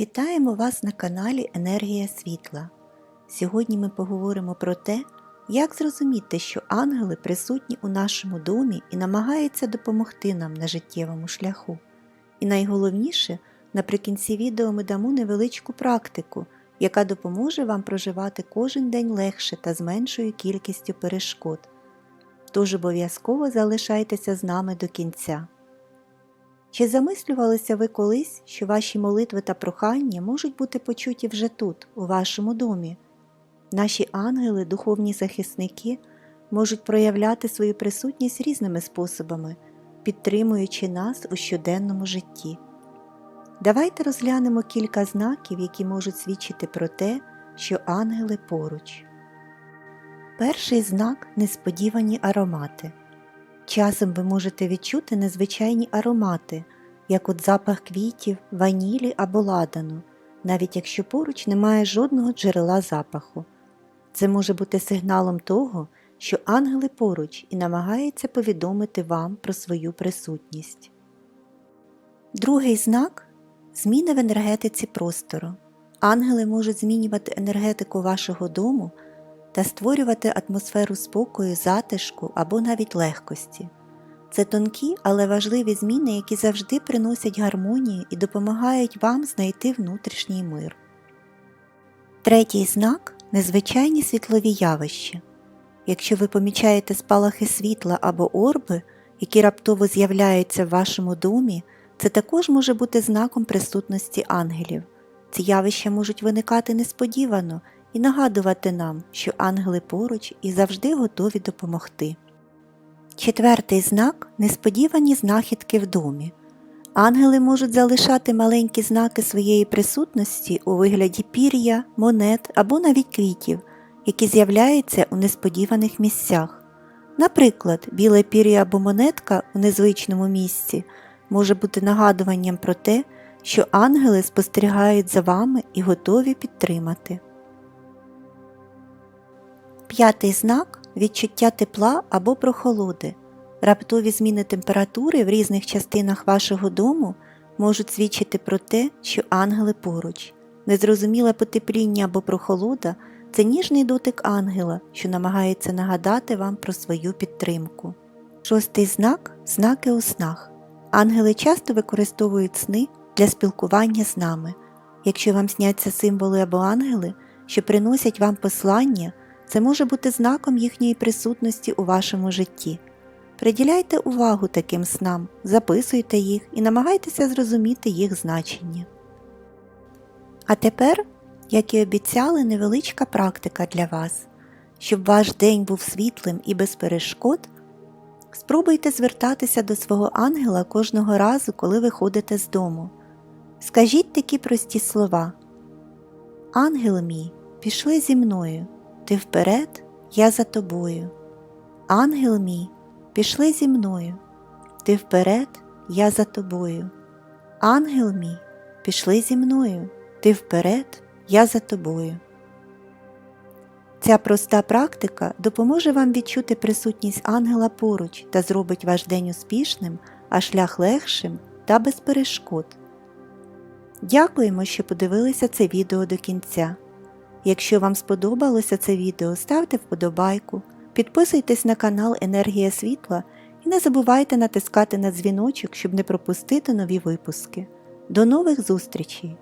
Вітаємо вас на каналі Енергія Світла. Сьогодні ми поговоримо про те, як зрозуміти, що ангели присутні у нашому домі і намагаються допомогти нам на життєвому шляху. І найголовніше, наприкінці відео ми дамо невеличку практику, яка допоможе вам проживати кожен день легше та з меншою кількістю перешкод. Тож обов'язково залишайтеся з нами до кінця. Чи замислювалися ви колись, що ваші молитви та прохання можуть бути почуті вже тут, у вашому домі? Наші ангели, духовні захисники, можуть проявляти свою присутність різними способами, підтримуючи нас у щоденному житті. Давайте розглянемо кілька знаків, які можуть свідчити про те, що ангели поруч. Перший знак несподівані аромати. Часом ви можете відчути незвичайні аромати, як от запах квітів, ванілі або ладану, навіть якщо поруч немає жодного джерела запаху. Це може бути сигналом того, що ангели поруч і намагаються повідомити вам про свою присутність. Другий знак зміни в енергетиці простору. Ангели можуть змінювати енергетику вашого дому та створювати атмосферу спокою, затишку або навіть легкості. Це тонкі, але важливі зміни, які завжди приносять гармонію і допомагають вам знайти внутрішній мир. Третій знак незвичайні світлові явища. Якщо ви помічаєте спалахи світла або орби, які раптово з'являються в вашому домі, це також може бути знаком присутності ангелів. Ці явища можуть виникати несподівано і нагадувати нам, що ангели поруч і завжди готові допомогти. Четвертий знак несподівані знахідки в домі. Ангели можуть залишати маленькі знаки своєї присутності у вигляді пір'я, монет або навіть квітів, які з'являються у несподіваних місцях. Наприклад, біле пір'я або монетка у незвичному місці може бути нагадуванням про те, що ангели спостерігають за вами і готові підтримати. П'ятий знак відчуття тепла або прохолоди. Раптові зміни температури в різних частинах вашого дому можуть свідчити про те, що ангели поруч. Незрозуміле потепління або прохолода це ніжний дотик ангела, що намагається нагадати вам про свою підтримку. Шостий знак знаки у снах. Ангели часто використовують сни для спілкування з нами. Якщо вам сняться символи або ангели, що приносять вам послання, це може бути знаком їхньої присутності у вашому житті. Приділяйте увагу таким снам, записуйте їх і намагайтеся зрозуміти їх значення. А тепер, як і обіцяли, невеличка практика для вас. Щоб ваш день був світлим і без перешкод, спробуйте звертатися до свого ангела кожного разу, коли виходите з дому. Скажіть такі прості слова. Ангел мій, пішли зі мною, ти вперед, я за тобою. Ангел мій, пішли зі мною, ти вперед, я за тобою. Ангел мій, пішли зі мною, ти вперед, я за тобою. Ця проста практика допоможе вам відчути присутність ангела поруч та зробить ваш день успішним, а шлях легшим та без перешкод. Дякуємо, що подивилися це відео до кінця. Якщо вам сподобалося це відео, ставте вподобайку, підписуйтесь на канал Енергія Світла і не забувайте натискати на дзвіночок, щоб не пропустити нові випуски. До нових зустрічей!